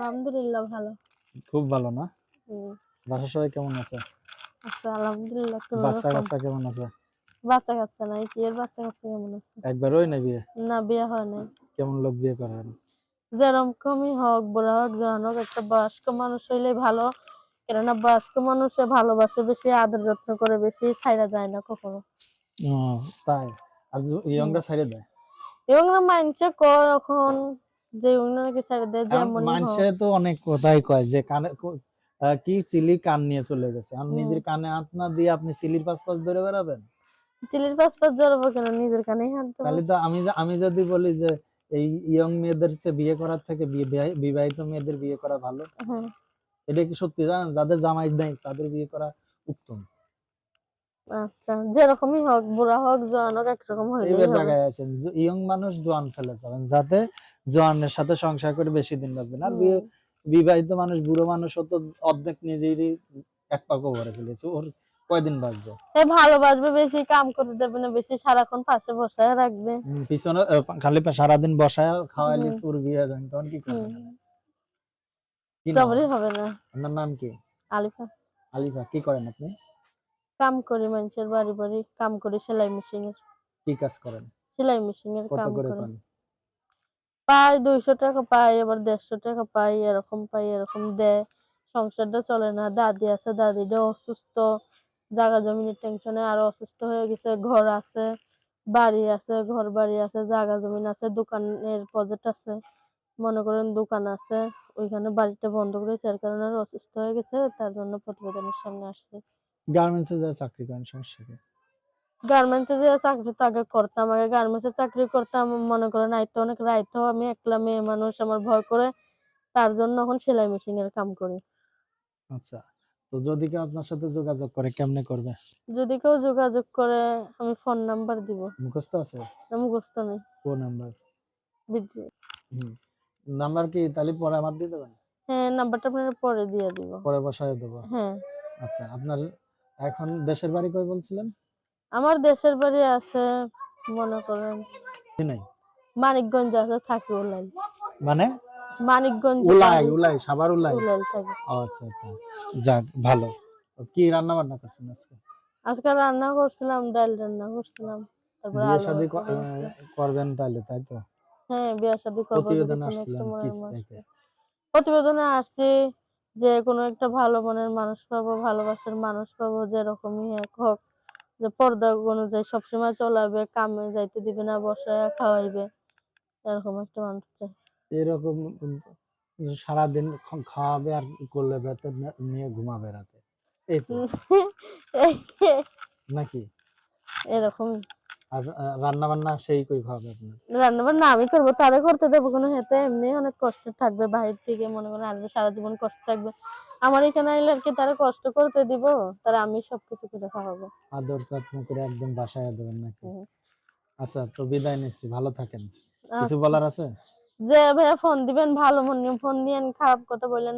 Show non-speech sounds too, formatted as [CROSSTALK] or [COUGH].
আলহামদুলিল্লাহ ভালো। খুব ভালো না? বাসার সবাই কেমন আছে? আচ্ছা আলহামদুলিল্লাহ বাচ্চা। কাচ্চা কেমন আছে? বাচ্চা কাচ্চা নাই কি এর বাচ্চা কাচ্চা কেমন আছে? একবার ওই না বিয়ে? না বিয়ে হয় নাই। কেমন লোক বিয়ে করেন যেরকমই হোক বুড়া হোক জওয়ান হোক একটা বয়স্ক মানুষ হইলে ভালো। কেননা বয়স্ক মানুষে ভালোবাসে বেশি আদর যত্ন করে বেশি ছাইরা যায় না কখনো। তাই? আর ইয়ংরা ছাইড়ে দেয়? মাইনছে কয় এখন যে ইউনিয়ন নাকি ছাইরা দেয় যেমন মানুষে তো অনেক কথাই কয় যে কানে কি সিলি কান নিয়ে চলে গেছে। আর নিজের কানে হাত না দিয়ে আপনি সিলির পাশ পাশ ধরে বেড়াবেন? চিলির পাঁচ পাঁচ জড়াবো কেন? নিজের কানেই হাত তাহলে তো আমি আমি যদি বলি যে এই ইয়ং মেয়েদের বিয়ে করার থেকে বিবাহিত মেয়েদের বিয়ে করা ভালো? হ্যাঁ। এটা কি সত্যি জানেন? যাদের জামাই নেই তাদের বিয়ে করা উত্তম। আচ্ছা যেরকমই হোক বুড়া হোক জওয়ান হোক একরকম এইবার হবে। জায়গায় আছেন। ইয়ং মানুষ জোয়ান ছেলে চাবেন যাতে জোয়ানের সাথে সংসার করে বেশি দিন আর বিয়ে- বিবাহিত মানুষ বুড়ো মানুষও তো অর্ধেক নিজেরই এক পাকও ভরে ফেলেছে ওর কয়দিন বাঁচবে? এ ভালোবাসবে বেশি কাম করতে দেবে না বেশি সারাক্ষণ পাশে বসায় রাখবে। পিছনে খালি সারাদিন বসায় খাওয়াইলে। চুর বিয়ে দেন তখন কি করবেন? হুম, কি হবে না। আপনার নাম কি? আলিফা। আলিফা কি করেন আপনি? কাম করি মানুষের বাড়ি বাড়ি কাম করি সেলাই মেশিন এর। কি কাজ করেন? সেলাই মেশিন এর কাম করে পাই দুইশো টাকা পাই আবার দেড়শো টাকা পাই এরকম পাই এরকম দেয়। সংসারটা চলে না দাদি আছে দাদিটা অসুস্থ। জায়গা জমিনের টেনশনে আরও অসুস্থ হয়ে গেছে ঘর আছে বাড়ি আছে ঘর বাড়ি আছে জায়গা জমিন আছে দোকানের প্রজেক্ট আছে। মনে করেন দোকান আছে ওইখানে বাড়িটা বন্ধ করেছে এর কারণে আরও অসুস্থ হয়ে গেছে তার জন্য প্রতিবেদনের সামনে আসছে। গার্মেন্টসে যা চাকরি করেন সমস্যা কি? গার্মেন্টসে যে চাকরি তো আগে করতাম আগে গার্মেন্টসে চাকরি করতাম মনে করেন আইতো অনেক রাইতো আমি একলা মেয়ে মানুষ আমার ভয় করে তার জন্য এখন সেলাই মেশিন এর কাম করি। আচ্ছা তো যদি কেউ আপনার সাথে যোগাযোগ করে কেমনে করবে? যদি কেউ যোগাযোগ করে আমি ফোন নাম্বার দিব। মুখস্থ আছে? মুখস্থ নেই। ফোন নাম্বার নাম্বার কি তাহলে পরে আমার দিয়ে দেবেন? হ্যাঁ নাম্বারটা আপনার পরে দিয়ে দিব। পরে বসায় দেবো? হ্যাঁ। আচ্ছা আপনার এখন দেশের বাড়ি কই বলছিলেন? আমার দেশের বাড়ি আছে মনে করেন নাই? মানিকগঞ্জ আছে থাকি উলাই। মানে? মানিকগঞ্জ উলাই উলাই সাবার উলাই? উলাই থাকি। আচ্ছা আচ্ছা। যাক ভালো। কি রান্না বান্না করছেন আজকে? আজকে রান্না করছিলাম ডাল রান্না করছিলাম তারপরে বিয়ে শাদী করবেন তাহলে তাই তো? হ্যাঁ বিয়ে শাদী করব প্রতিবেদন? পাই। প্রতিবেদনে আসছি যে কোনো একটা ভালো মনের মানুষ পাবো ভালোবাসার মানুষ পাবো যেরকমই এক হোক। যে পর্দা অনুযায়ী সবসময় চলাবে কামে যাইতে দিবে না বসায় খাওয়াইবে এরকম একটা মানুষ চাই। এরকম সারাদিন খাওয়াবে আর করলে বেতন নিয়ে ঘুমাবে রাতে। এই [LAUGHS] নাকি? এরকমই। আর রান্না বান্না সেই করে খাওয়াবে আপনার? রান্না বান্না আমি করব তারে করতে দেবো কোনো হেতে এমনি অনেক কষ্ট থাকবে বাহির থেকে মনে করেন আসবে সারা জীবন কষ্ট থাকবে। আমার এখানে আইলে আর কি তারা কষ্ট করতে দিব তারা আমি সবকিছু করে খাওয়াবো। আদর যত্ন করে একদম বাসায় দেবেন নাকি? আচ্ছা তো বিদায় নিচ্ছি ভালো থাকেন। কিছু আচ্ছা। বলার আছে? যে ভাইয়া ফোন দিবেন ভালো মনে ফোন দিয়েন খারাপ কথা বললেন।